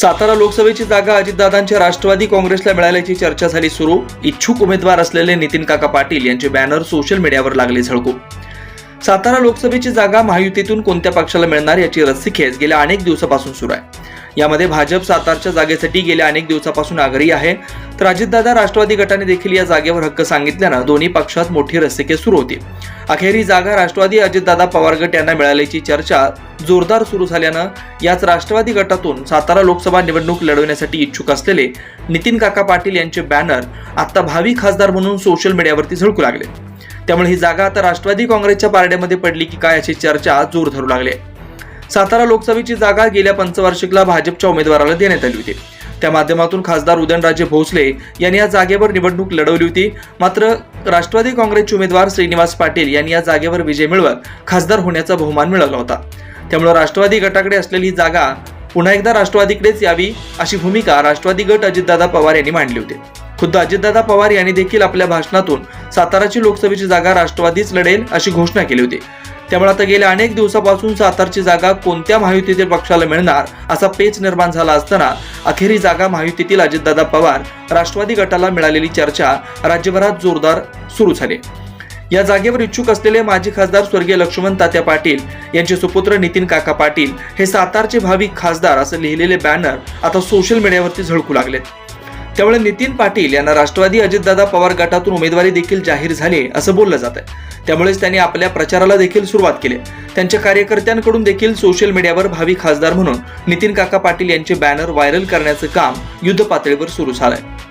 सातारा लोकसभेची जागा अजितदादांच्या राष्ट्रवादी काँग्रेसला मिळाल्याची चर्चा झाली सुरू. इच्छुक उमेदवार असलेले नितीन काका पाटील यांचे बॅनर सोशल मीडियावर लागले झळकू सातारा लोकसभेची जागा महायुतीतून कोणत्या पक्षाला मिळणार याची रस्सीखेच गेल्या अनेक दिवसापासून सुरू आहे. यामध्ये भाजप सातारच्या जागेसाठी गेल्या अनेक दिवसापासून आग्रही आहे. तर अजितदादा राष्ट्रवादी गटाने देखील या जागेवर हक्क सांगितल्यानं दोन्ही पक्षात मोठी रस्सीखेच सुरू होती अखेर ही जागा राष्ट्रवादी अजितदादा पवार गट यांना मिळाल्याची चर्चा जोरदार सुरू झाल्यानं याच राष्ट्रवादी गटातून सातारा लोकसभा निवडणूक लढवण्यासाठी इच्छुक असलेले नितीन काका पाटील यांचे बॅनर आता भावी खासदार म्हणून सोशल मीडियावरती झळकू लागले. त्यामुळे ही जागा आता राष्ट्रवादी काँग्रेसच्या पारड्यामध्ये पडली की काय अशी चर्चा जोर धरू लागली. सातारा लोकसभेची जागा गेल्या पंचवार्षिकला भाजपच्या उमेदवाराला देण्यात आली होती. त्या माध्यमातून खासदार उदयनराजे भोसले यांनी या जागेवर निवडणूक लढवली होती. मात्र राष्ट्रवादी काँग्रेसचे उमेदवार श्रीनिवास पाटील यांनी या जागेवर विजय मिळवत खासदार होण्याचा बहुमान मिळवला होता. त्यामुळे राष्ट्रवादी गटाकडे असलेली ही जागा पुन्हा एकदा राष्ट्रवादीकडेच यावी अशी भूमिका राष्ट्रवादी गट अजितदादा पवार यांनी मांडली होती. खुद्द अजितदादा पवार यांनी देखील आपल्या भाषणातून साताराची लोकसभेची जागा राष्ट्रवादीच लढेल अशी घोषणा केली होती. त्यामुळे आता गेल्या अनेक दिवसापासून सातारची जागा कोणत्या महायुतीतील पक्षाला मिळणार असा पेच निर्माण झाला असताना अखेरी जागा महायुतीतील अजितदादा पवार राष्ट्रवादी गटाला मिळालेली चर्चा राज्यभरात जोरदार सुरू झाली. या जागेवर इच्छुक असलेले माजी खासदार स्वर्गीय लक्ष्मण तात्या पाटील यांचे सुपुत्र नितीन काका पाटील हे सातारचे भावी खासदार असं लिहिलेले बॅनर आता सोशल मीडियावरती झळकू लागलेत. त्यामुळे नितीन पाटील यांना राष्ट्रवादी अजितदादा पवार गटातून उमेदवारी देखील जाहीर झाली असं बोललं जात आहे. त्यामुळेच त्यांनी आपल्या प्रचाराला देखील सुरुवात केली त्यांच्या कार्यकर्त्यांकडून देखील सोशल मीडियावर भावी खासदार म्हणून नितीन काका पाटील यांचे बॅनर व्हायरल करण्याचं काम युद्ध पातळीवर सुरू झालंय.